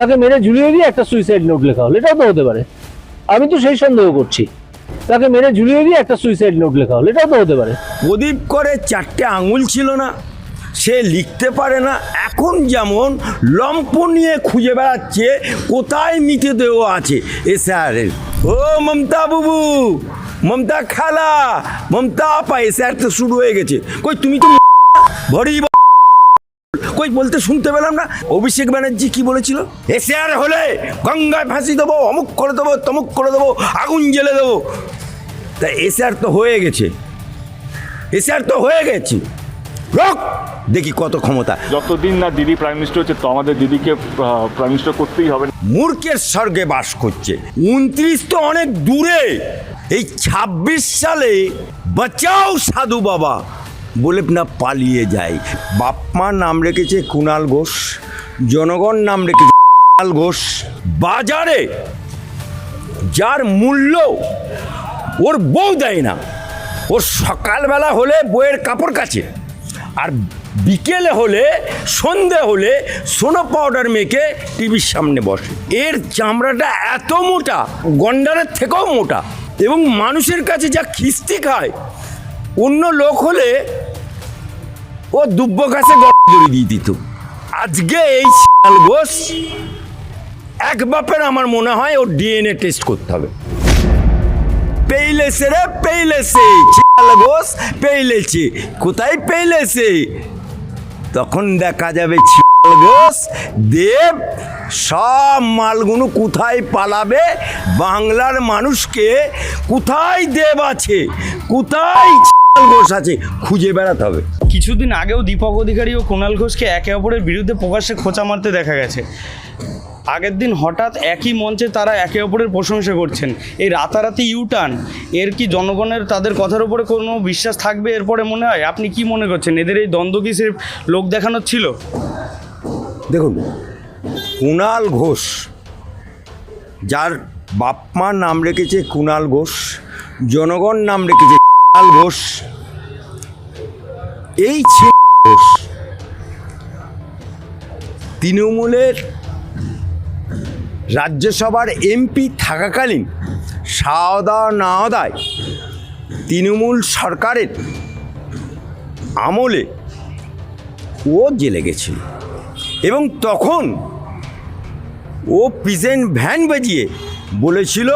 তাকে মেরে ঝুলিয়ে দিয়ে একটা সুইসাইড নোট লেখা হলো। এটাও তো হতে পারে। আমি তো সেই সন্দেহ করছি। তাকে মেরে ঝুলিয়ে দিয়ে একটা সুইসাইড নোট লেখা হলো। এটাও তো হতে পারে। প্রদীপ করে চারটে আঙুল ছিল না। সে লিখতে পারে না। এখন যেমন লম্প নিয়ে খুঁজে বেড়াচ্ছে, কোথায় মৃতদেহ আছে এ স্যারের ও মমতা বাবু! মমতা খালা! মমতা আপা স্যার তো শুরু হয়ে গেছে। কই, তুমি তো ভরি কই বলতে শুনতে পেলাম না। অভিষেক ব্যানার্জি কি বলেছিল? এসে আর হলে গঙ্গায় ফাঁসি দেবো অমুক করে দেবো তমুক করে দেবো আগুন জ্বেলে দেবো। তা এসে আর তো হয়ে গেছে। এসে আর তো হয়ে গেছে। রক! দেখি কত ক্ষমতা। যতদিন না দিদি প্রাইম মিনিস্টার হচ্ছে তো আমাদের দিদিকে প্রাইম মিনিস্টার করতেই হবে। মূর্খের স্বর্গে বাস করছে। উনত্রিশ তো অনেক দূরে। এই ২৬ সালে বাঁচাও সাধু বাবা। বলে না পালিয়ে যায়। বাপমা নাম রেখেছে কুণাল ঘোষ, জনগণ নাম রেখেছে কুণাল ঘোষ। বাজারে যার মূল্য ওর বউ দেয় না। ওর সকালবেলা হলে বইয়ের কাপড় কাছে আর বিকেলে হলে, সন্ধে হলে সোনো পাউডার মেখে টিভির সামনে বসে। এর চামড়াটা এত মোটা, গন্ডারের থেকেও মোটা, এবং মানুষের কাছে যা খিস্তি খায়, অন্য লোক হলে ও দুব্ব গাছে গড়ি দিয়ে দিত। আজকে এই শিয়াল ঘোষ এক বাপের আমার মনে হয় ওর ডিএনএ টেস্ট করতে হবে। পেইলেছে রে পেইলেছে শিয়াল ঘোষ পেইলেছে কোথায় পেইলেছে তখন দেখা যাবে শিয়াল ঘোষ দেব, সব মালগুলো কোথায় পালাবে? বাংলার মানুষকে কোথায় দেব আছে? কোথায় শিয়াল ঘোষ আছে? খুঁজে বেড়াতে হবে। কিছুদিন আগেও দীপক অধিকারী ও কুণাল ঘোষকে একে অপরের বিরুদ্ধে প্রকাশ্যে খোঁচা মারতে দেখা গেছে। আগের দিন হঠাৎ একই মঞ্চে তারা একে অপরের প্রশংসা করছেন। এই রাতারাতি ইউটার্ন, এর কি জনগণের তাদের কথার উপরে কোনো বিশ্বাস থাকবে? এরপরে মনে হয়, আপনি কি মনে করছেন? এদের এই দ্বন্দ্ব কি সির্ফ লোক দেখানোর ছিল? দেখুন, কুণাল ঘোষ, যার বাপমা নাম রেখেছে কুণাল ঘোষ, জনগণ নাম রেখেছে কুণাল ঘোষ এই তৃণমূলের রাজ্যসভার এমপি থাকাকালীন সাওদা নাওদায় তৃণমূল সরকারের আমলে ও জেলে গেছিল। এবং তখন ও প্রেজেন্ট ভ্যান বাজিয়ে বলেছিল,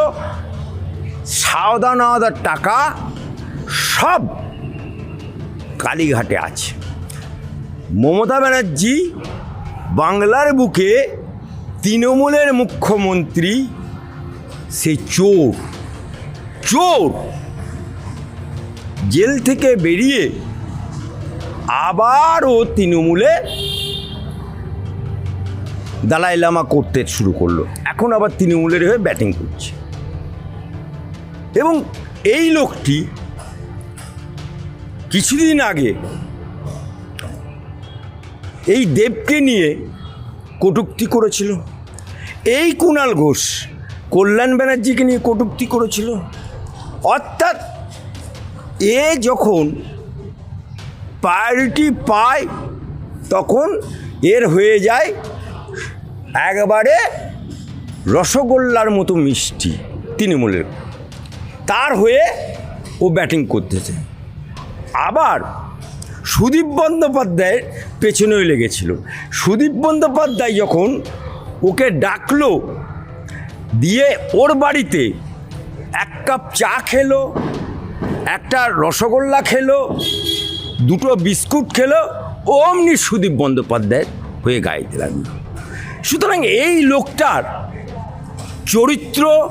সাওদা নাওদার টাকা সব কালীঘাটে আছে। মমতা ব্যানার্জি বাংলার বুকে তৃণমূলের মুখ্যমন্ত্রী, সে চোর। চোর! জেল থেকে বেরিয়ে আবার ও তৃণমূলে দালাই লামা করতে শুরু করল। এখন আবার তৃণমূলের হয়ে ব্যাটিং করছে। এবং এই লোকটি কিছুদিন আগে এই দেবকে নিয়ে কটূক্তি করেছিল। এই কুণাল ঘোষ কল্যাণ ব্যানার্জিকে নিয়ে কটূক্তি করেছিল। অর্থাৎ এ যখন প্রায়োরিটি পায়, তখন এর হয়ে যায় একবারে রসগোল্লার মতো মিষ্টি তৃণমূলের। তার হয়ে ও ব্যাটিং করতেছে। আবার সুদীপ বন্দ্যোপাধ্যায়ের পেছনেও লেগেছিল। সুদীপ বন্দ্যোপাধ্যায় যখন ওকে ডাকলো, দিয়ে ওর বাড়িতে এক কাপ চা খেলো, একটা রসগোল্লা খেলো, দুটো বিস্কুট খেলো, অমনি সুদীপ বন্দ্যোপাধ্যায়ের হয়ে গাইতে লাগল। সুতরাং এই লোকটার চরিত্র,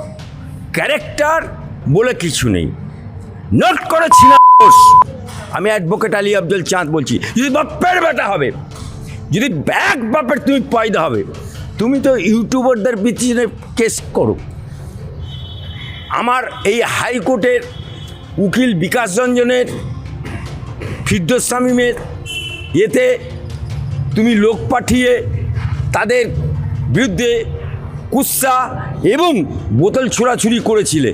ক্যারেক্টার বলে কিছু নেই। নোট করেছি না ঘোষ। আমি অ্যাডভোকেট আলী আব্দুল চাঁদ বলছি, যদি বাপের বেটা হবে, যদি ব্যাগ বাপের তুমি পয়দা হবে, তুমি তো ইউটিউবারদের পিছনে কেস করো। আমার এই হাইকোর্টের উকিল বিকাশ রঞ্জনের, ফিরদোস শামীমের, এতে তুমি লোক পাঠিয়ে তাদের বিরুদ্ধে কুৎসা এবং বোতল ছোড়াছুরি করেছিলে।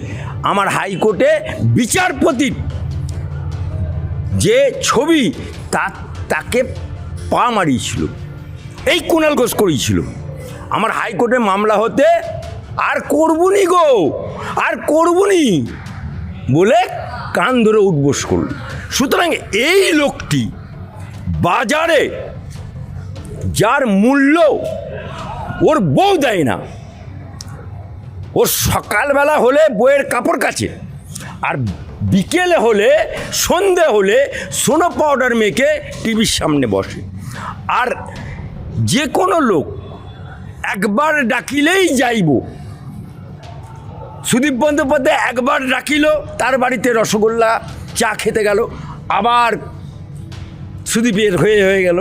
আমার হাইকোর্টে বিচারপতির যে ছবি তা, তাকে পা মারিয়েছিল। এই কুণাল ঘোষ করেছিল। আমার হাইকোর্টে মামলা হতে আর করবুনি গো, আর করবুনি বলে কান ধরে উঠবোস করল। সুতরাং এই লোকটি বাজারে যার মূল্য ওর বউ দেয় না। ওর সকালবেলা হলে বইয়ের কাপড় কাছে আর বিকেলে হলে সন্ধে হলে সোনো পাউডার মেখে টিভির সামনে বসে। আর যে কোনো লোক একবার ডাকিলেই যাইব। সুদীপ বন্দ্যোপাধ্যায় একবার ডাকিল, তার বাড়িতে রসগোল্লা, চা খেতে গেল, আবার সুদীপের হয়ে হয়ে গেল।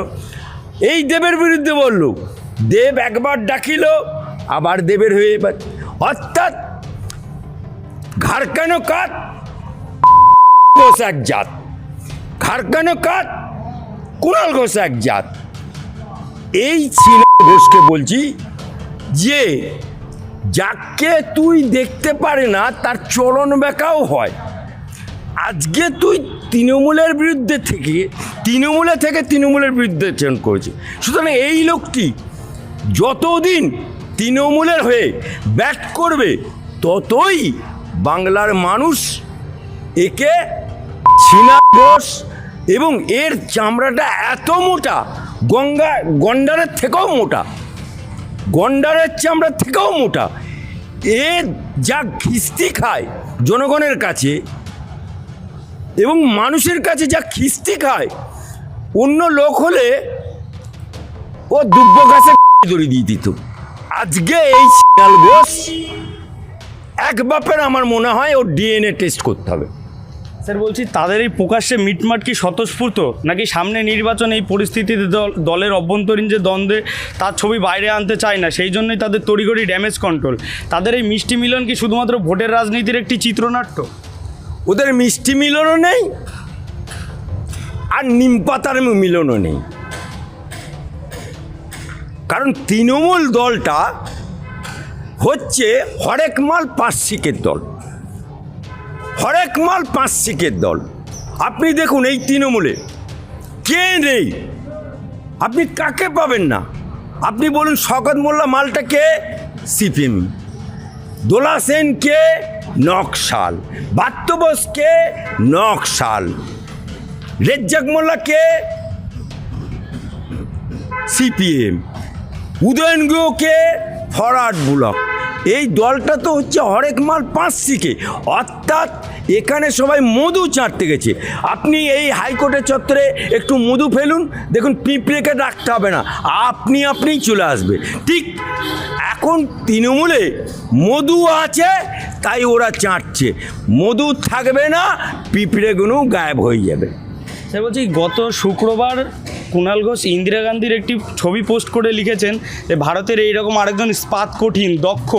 এই দেবের বিরুদ্ধে বলল, দেব একবার ডাকিল, আবার দেবের হয়ে অর্থাৎ অর্থাৎ কেন কাত? ঘোষ এক জাত। ঘাড়কানো কাত কুণাল ঘোষ এক জাত। এই চীনা ঘোষকে বলছি যে, যাকে তুই দেখতে পারে না, তার চলন বেকাও হয়। আজকে তুই তৃণমূলের বিরুদ্ধে থেকে, তৃণমূলে থেকে তৃণমূলের বিরুদ্ধে চয়ন করেছে। সুতরাং এই লোকটি যতদিন তৃণমূলের হয়ে ব্যাট করবে, ততই বাংলার মানুষ একে ছিনা ঘোষ এবং এর চামড়াটা এত মোটা, গঙ্গা, গন্ডারের থেকেও মোটা, গন্ডারের চামড়ার থেকেও মোটা। এ যা খিস্তি খায় জনগণের কাছে এবং মানুষের কাছে যা খিস্তি খায়, অন্য লোক হলে ও দুব্য গাছে দড়ি দিয়ে দিত। আজকে এই শিয়াল ঘোষ এক বাপের আমার মনে হয় ওর ডিএনএ টেস্ট করতে হবে। স্যার, বলছি তাদের এই প্রকাশ্যে মিটমাট কি স্বতঃস্ফূর্ত? নাকি সামনে নির্বাচন এই পরিস্থিতিতে দল দলের অভ্যন্তরীণ যে দ্বন্দ্বে, তার ছবি বাইরে আনতে চায় না, সেই জন্যই তাদের তড়িঘড়ি ড্যামেজ কন্ট্রোল তাদের এই মিষ্টি মিলন কি শুধুমাত্র ভোটের রাজনীতির একটি চিত্রনাট্য? ওদের মিষ্টি মিলনও নেই, আর নিম পাতার মিলনও নেই। কারণ তৃণমূল দলটা হচ্ছে হরেক মাল পাঁচশিকের দল। হরেক মাল পাঁচশিকের দল। আপনি দেখুন এই তৃণমূলে। কে নেই? আপনি কাকে পাবেন না? আপনি বলুন শকত মোল্লা মালটা কে? সিপিএম। দোলা সেন কে? নকশাল। বাত্যবস কে? নকশাল। রেজ্জাক মোল্লা কে? সিপিএম। উদয়ন গুহকে ফরওয়ার্ড ব্লক। এই দলটা তো হচ্ছে হরেক মাল পাঁচশিকে অর্থাৎ এখানে সবাই মধু চাটতে গেছে। আপনি এই হাইকোর্টের চত্বরে একটু মধু ফেলুন, দেখুন পিঁপড়েকে ডাকতে হবে না, আপনি আপনিই চলে আসবে। ঠিক এখন তৃণমূলে মধু আছে, তাই ওরা চাটছে। মধু থাকবে না, পিঁপড়েগুলো গায়েব হয়ে যাবে। স্যার, বলছি গত শুক্রবার কুণাল ঘোষ ইন্দিরা গান্ধীর একটি ছবি পোস্ট করে লিখেছেন যে, ভারতের এইরকম আরেকজন ইস্পাত কঠিন, দক্ষ,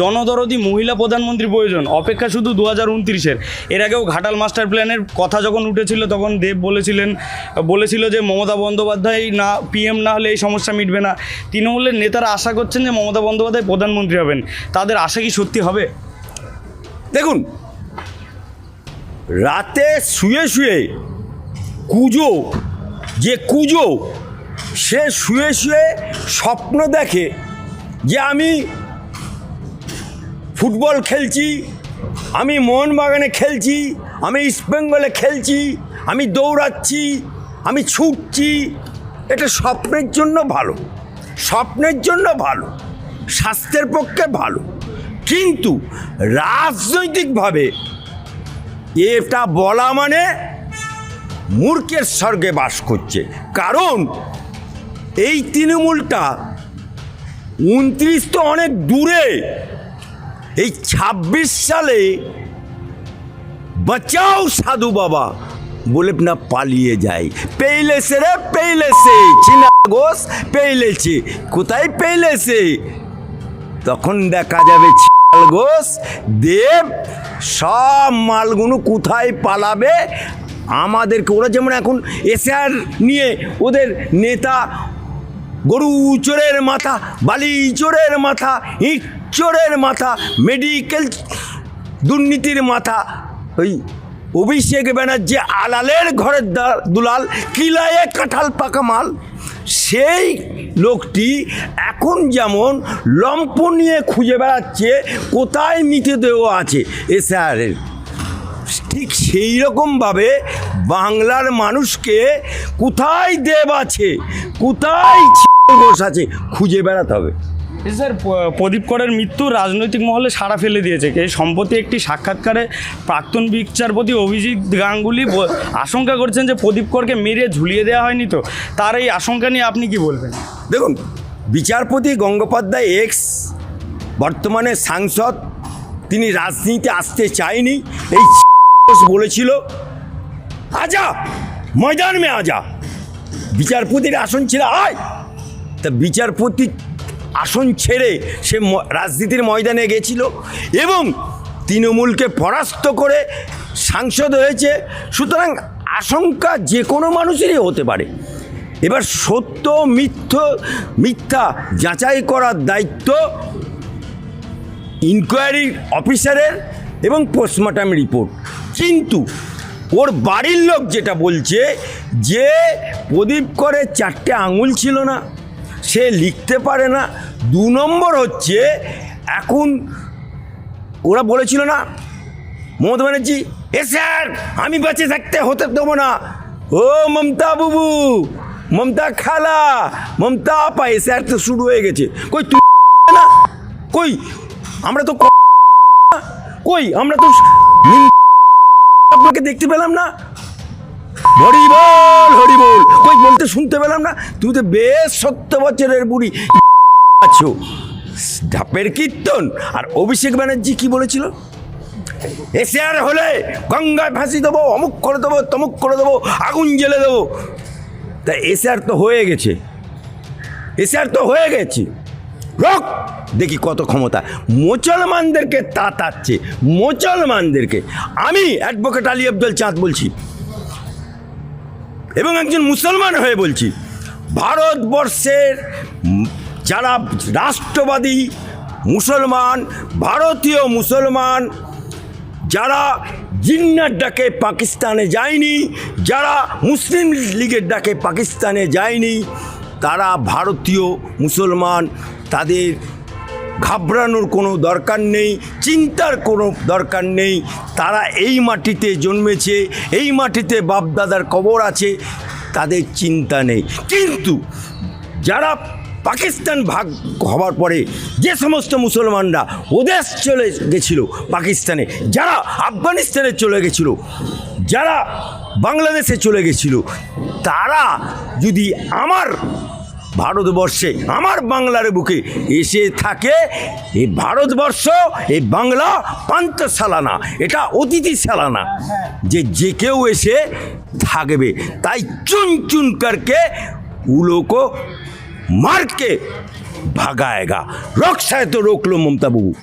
জনদরদি মহিলা প্রধানমন্ত্রী প্রয়োজন। অপেক্ষা শুধু দু হাজার উনত্রিশের। এর আগেও ঘাটাল মাস্টার প্ল্যানের কথা যখন উঠেছিল, তখন দেব বলেছিলেন, বলেছিল যে, মমতা বন্দ্যোপাধ্যায় না পিএম না হলে এই সমস্যা মিটবে না। তৃণমূলের নেতারা আশা করছেন যে, মমতা বন্দ্যোপাধ্যায় প্রধানমন্ত্রী হবেন। তাদের আশা কি সত্যি হবে? দেখুন, রাতে শুয়ে শুয়ে কুজো যে কুজো, সে শুয়ে শুয়ে স্বপ্ন দেখে যে আমি ফুটবল খেলছি, আমি মোহনবাগানে খেলছি, আমি ইস্টবেঙ্গলে খেলছি, আমি দৌড়াচ্ছি, আমি ছুটছি। এটা স্বপ্নের জন্য ভালো, স্বপ্নের জন্য ভালো, স্বাস্থ্যের পক্ষে ভালো। কিন্তু রাজনৈতিকভাবে এটা বলা মানে মূর্খের স্বর্গে বাস করছে। কারণ এই তৃণমূলটা উনত্রিশ তো অনেক দূরে। এই ছাব্বিশ সালে বাঁচাও সাধু বাবা বলে না পালিয়ে যায়। পেইলেছে রে পেইলেছে চিনা ঘোষ পেইলেছে কোথায় পেইলেছে তখন দেখা যাবে ঘোষ, দেব, সব মালগুলো কোথায় পালাবে? আমাদেরকে, ওরা যেমন এখন এসআর নিয়ে ওদের নেতা গরু চোরের মাথা, বালি চোরের মাথা, ইট চোরের মাথা, মেডিকেল দুর্নীতির মাথা, ওই অভিষেক ব্যানার্জি আলালের ঘরের দুলাল, কিলায়ে কাঁঠাল পাকা মাল। সেই লোকটি এখন যেমন লম্প নিয়ে খুঁজে বেড়াচ্ছে, কোথায় মৃতদেহ আছে এসআরের। ঠিক সেই রকমভাবে বাংলার মানুষকে কোথায় দেব আছে? কোথায় ঘোষ আছে? খুঁজে বেড়াতে হবে। স্যার প্রদীপ করের মৃত্যু রাজনৈতিক মহলে সাড়া ফেলে দিয়েছে। এই সম্প্রতি একটি সাক্ষাৎকারে প্রাক্তন বিচারপতি অভিজিৎ গাঙ্গুলি আশঙ্কা করছেন যে প্রদীপ করকে মেরে ঝুলিয়ে দেওয়া হয়নি তো। তার এই আশঙ্কা নিয়ে আপনি কি বলবেন? দেখুন বিচারপতি গঙ্গোপাধ্যায় এক্স বর্তমানে সাংসদ তিনি রাজনীতিতে আসতে চায়নি। এই বলেছিল, আজা, ময়দান মে আজা। বিচারপতির আসন ছিল আয়। তা বিচারপতি আসন ছেড়ে সে রাজনীতির ময়দানে গেছিল এবং তৃণমূলকে পরাস্ত করে সাংসদ হয়েছে। সুতরাং আশঙ্কা যে কোনো মানুষেরই হতে পারে। এবার সত্য, মিথ্য, মিথ্যা যাচাই করার দায়িত্ব ইনকোয়ারি অফিসারের এবং পোস্টমর্টম রিপোর্ট কিন্তু ওর বাড়ির লোক যেটা বলছে যে প্রদীপ করে চারটে আঙুল ছিল না, সে লিখতে পারে না। দু নম্বর হচ্ছে, এখন ওরা বলেছিল না, মমতা ব্যানার্জি, এ স্যার, আমি বেঁচে থাকতে হতে দেবো না। ও মমতা বাবু, মমতা খালা, মমতা আপা, এ স্যার তো শুরু হয়ে গেছে। কই তুই না? কই? আমরা তো কই? আমরা তো আপনাকে দেখতে পেলাম না। হরি বল হরি বল। কই বলতে শুনতে পেলাম না। তুমি তো বেশ সত্তর বছরের বুড়ি। আছো ঢাপের কীর্তন। আর অভিষেক ব্যানার্জি কি বলেছিল? এসে আর হলে গঙ্গায় ফাঁসি দেবো অমুক করে দেবো তমুক করে দেবো আগুন জ্বেলে দেবো। তা এসে আর তো হয়ে গেছে। এসে আর তো হয়ে গেছে। রক দেখি কত ক্ষমতা। মুসলমানদেরকে তাতাচ্ছে, মুসলমানদেরকে। আমি অ্যাডভোকেট আলী আব্দুল চাঁদ বলছি। এবং একজন মুসলমান হয়ে বলছি। ভারতবর্ষের যারা রাষ্ট্রবাদী মুসলমান, ভারতীয় মুসলমান, যারা জিন্নার ডাকে পাকিস্তানে যায়নি, যারা মুসলিম লীগের ডাকে পাকিস্তানে যায়নি, তারা ভারতীয় মুসলমান, তাদের ঘাবড়ানোর কোনো দরকার নেই, চিন্তার কোনো দরকার নেই। তারা এই মাটিতে জন্মেছে, এই মাটিতে বাপদাদার কবর আছে, তাদের চিন্তা নেই। কিন্তু যারা পাকিস্তান ভাগ হওয়ার পরে যে সমস্ত মুসলমানরা ওদেশ চলে গেছিল পাকিস্তানে, যারা আফগানিস্তানে চলে গেছিল, যারা বাংলাদেশে চলে গেছিল, তারা যদি আমার ভারতবর্ষে, আমার বাংলার বুকে এসে থাকে এই ভারতবর্ষ, এই বাংলা পান্তশালা না এটা অতিথিশালা না যে যে কেউ এসে থাকবে। তাই চুন চুন করকে উলোকো মারকে ভাগায়গা। রক্ষায় তো রোকলো মমতা বাবু